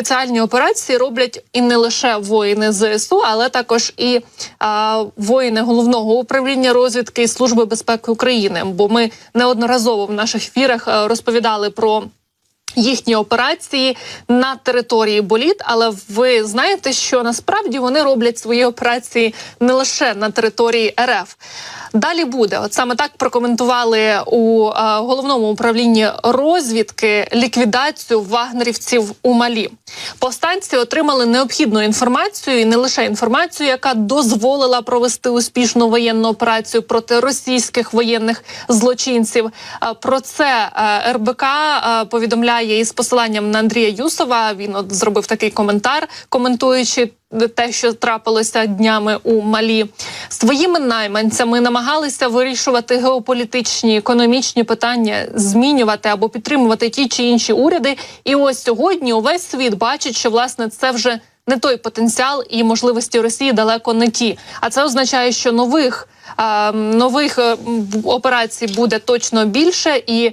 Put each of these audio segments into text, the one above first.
спеціальні операції роблять і не лише воїни ЗСУ, але також і а, воїни головного управління розвідки і служби безпеки України. Бо ми неодноразово в наших ефірах е, розповідали про. Їхні операції на території боліт, але ви знаєте, що насправді вони роблять свої операції не лише на території РФ. Далі буде от саме так прокоментували у е, головному управлінні розвідки ліквідацію вагнерівців у Малі. Повстанці отримали необхідну інформацію, і не лише інформацію, яка дозволила провести успішну воєнну операцію проти російських воєнних злочинців. Е, Про це е, РБК е, повідомляє із посиланням на Андрія Юсова. Він от зробив такий коментар, коментуючи те, що трапилося днями у Малі, своїми найманцями намагалися вирішувати геополітичні економічні питання, змінювати або підтримувати ті чи інші уряди. І ось сьогодні увесь світ бачить, що власне це вже не той потенціал і можливості Росії далеко не ті. А це означає, що нових. Нових е, операцій буде точно більше, і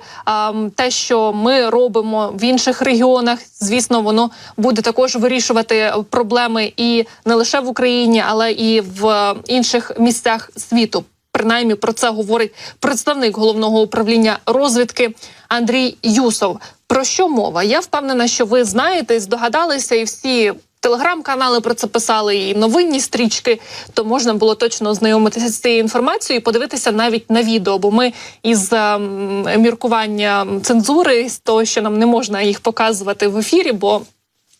те, що ми робимо в інших регіонах, звісно, воно буде також вирішувати проблеми і не лише в Україні, але і в е, інших місцях світу. Принаймні про це говорить представник головного управління розвідки Андрій Юсов. Про що мова? Я впевнена, що ви знаєте здогадалися, і всі телеграм-канали про це писали, і новинні стрічки. То можна було точно ознайомитися з цією інформацією і подивитися навіть на відео. Бо ми із ем, міркування цензури, з того, що нам не можна їх показувати в ефірі, бо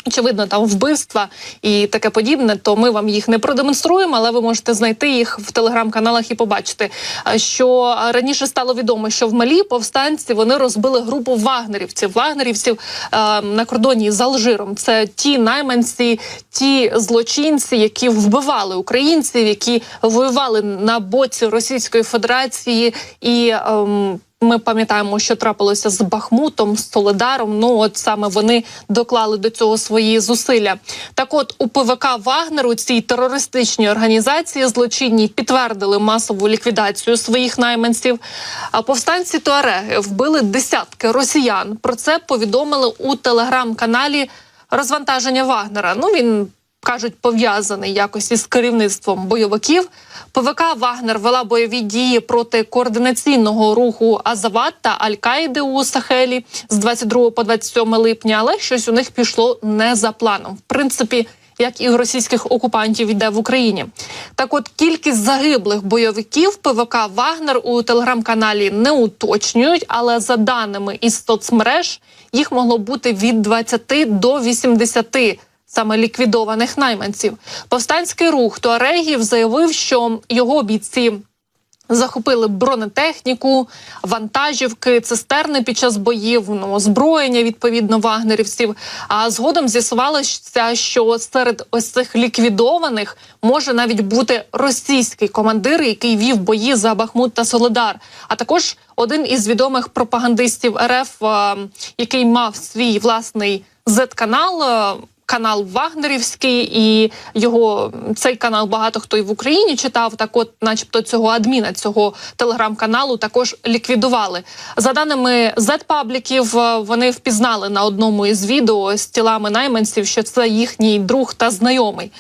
очевидно, там вбивства і таке подібне, то ми вам їх не продемонструємо, але ви можете знайти їх в телеграм-каналах і побачити. Що раніше стало відомо, що в Малі повстанці вони розбили групу вагнерівців, вагнерівців е, на кордоні з Алжиром. Це ті найманці, ті злочинці, які вбивали українців, які воювали на боці Російської Федерації і. ем, ми пам'ятаємо, що трапилося з Бахмутом, з Соледаром. Ну от саме вони доклали до цього свої зусилля. Так, от у ПВК Вагнеру цій терористичній організації злочинні підтвердили масову ліквідацію своїх найманців. А повстанці Туареги вбили десятки росіян. Про це повідомили у телеграм-каналі розвантаження Вагнера. Ну він кажуть, пов'язаний якось із керівництвом бойовиків. ПВК Вагнер вела бойові дії проти координаційного руху Азават та Аль-Каїди у Сахелі з 22 по 27 липня, але щось у них пішло не за планом. В принципі. Як і російських окупантів йде в Україні, так от кількість загиблих бойовиків ПВК Вагнер у телеграм-каналі не уточнюють, але за даними із соцмереж їх могло бути від 20 до 80 саме ліквідованих найманців. Повстанський рух Туарегів заявив, що його бійці. Захопили бронетехніку, вантажівки, цистерни під час боїв, ну, озброєння відповідно вагнерівців. А згодом з'ясувалося, що серед ось цих ліквідованих може навіть бути російський командир, який вів бої за Бахмут та Соледар. А також один із відомих пропагандистів РФ, який мав свій власний Z-канал. Канал Вагнерівський, і його цей канал багато хто і в Україні читав. Так, от, начебто, цього адміна цього телеграм-каналу також ліквідували. За даними Z-пабліків, е, вони впізнали на одному із відео з тілами найманців, що це їхній друг та знайомий.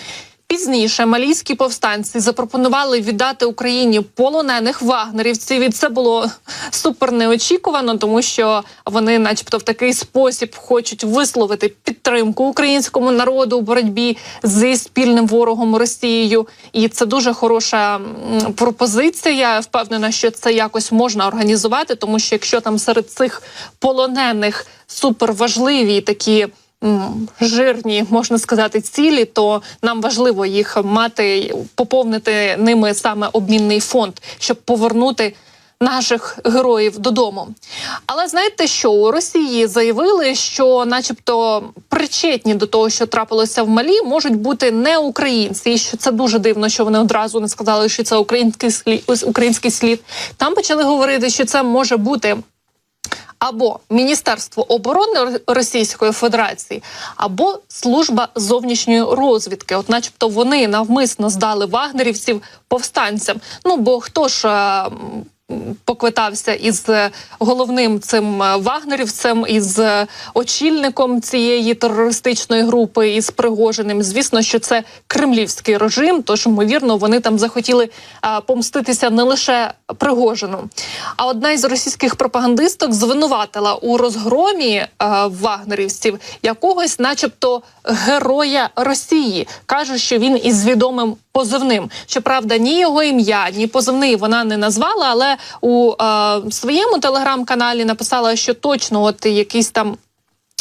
Пізніше малійські повстанці запропонували віддати Україні полонених вагнерівців. І це було супер неочікувано, тому що вони, начебто, в такий спосіб хочуть висловити підтримку українському народу у боротьбі зі спільним ворогом Росією. І це дуже хороша пропозиція. Я впевнена, що це якось можна організувати, тому що якщо там серед цих полонених суперважливі такі жирні, можна сказати, цілі, то нам важливо їх мати, поповнити ними саме обмінний фонд, щоб повернути. Наших героїв додому, але знаєте, що у Росії заявили, що, начебто, причетні до того, що трапилося в Малі, можуть бути не українці, і що це дуже дивно, що вони одразу не сказали, що це український слід, український слід. Там почали говорити, що це може бути або Міністерство оборони Російської Федерації, або служба зовнішньої розвідки. От, начебто, вони навмисно здали вагнерівців повстанцям. Ну бо хто ж. Поквитався із е, головним цим е, вагнерівцем, із е, очільником цієї терористичної групи, із Пригожиним. Звісно, що це кремлівський режим. Тож ймовірно, вони там захотіли а, помститися не лише Пригожину. А одна із російських пропагандисток звинуватила у розгромі а, вагнерівців якогось, начебто, героя Росії. каже, що він із відомим позивним. Щоправда, ні його ім'я, ні позивний вона не назвала, але у е, своєму телеграм-каналі написала, що точно от якийсь там.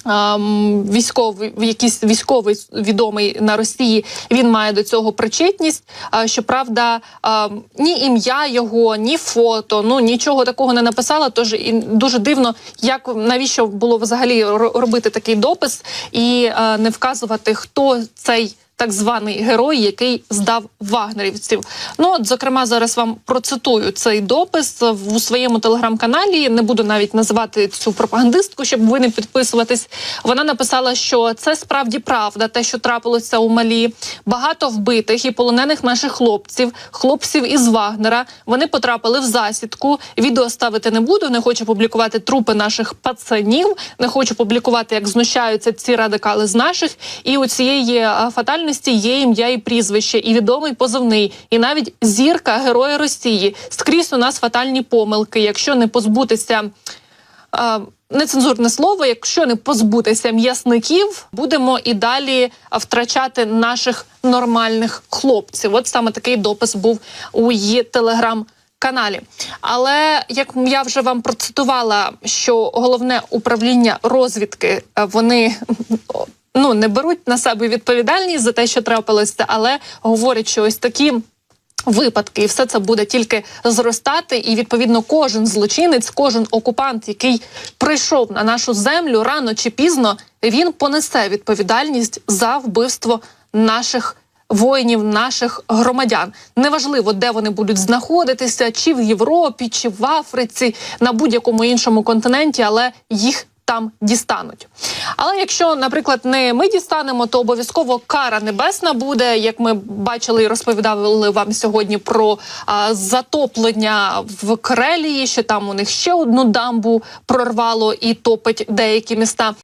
ем, Військовий якийсь військовий відомий на Росії він має до цього причетність. Щоправда, ем, ні ім'я його, ні фото, ну нічого такого не написала. Тож і дуже дивно, як навіщо було взагалі ро- робити такий допис і е, не вказувати, хто цей так званий герой, який здав вагнерівців. Ну от зокрема, зараз вам процитую цей допис у своєму телеграм-каналі. Не буду навіть називати цю пропагандистку, щоб ви не підписуватись. Вона написала, що це справді правда, те, що трапилося у Малі. Багато вбитих і полонених наших хлопців, хлопців із Вагнера. Вони потрапили в засідку. Відео ставити не буду. Не хочу публікувати трупи наших пацанів. Не хочу публікувати, як знущаються ці радикали з наших. І у цієї а, фатальності є ім'я і прізвище, і відомий позивний, і навіть зірка героя Росії. Скрізь у нас фатальні помилки. Якщо не позбутися. а, Нецензурне слово, якщо не позбутися м'ясників, будемо і далі втрачати наших нормальних хлопців. От саме такий допис був у її телеграм. Каналі, але як я вже вам процитувала, що головне управління розвідки е, вони ну не беруть на себе відповідальність за те, що трапилося, але говорять, що ось такі. Випадки, і все це буде тільки зростати, і відповідно кожен злочинець, кожен окупант, який прийшов на нашу землю рано чи пізно, він понесе відповідальність за вбивство наших воїнів, наших громадян. Неважливо, де вони будуть знаходитися, чи в Європі, чи в Африці, на будь-якому іншому континенті, але їх там дістануть. Але якщо, наприклад, не ми дістанемо, то обов'язково кара небесна буде. Як ми бачили і розповідали вам сьогодні про а, затоплення в Крелії, що там у них ще одну дамбу прорвало і топить деякі міста.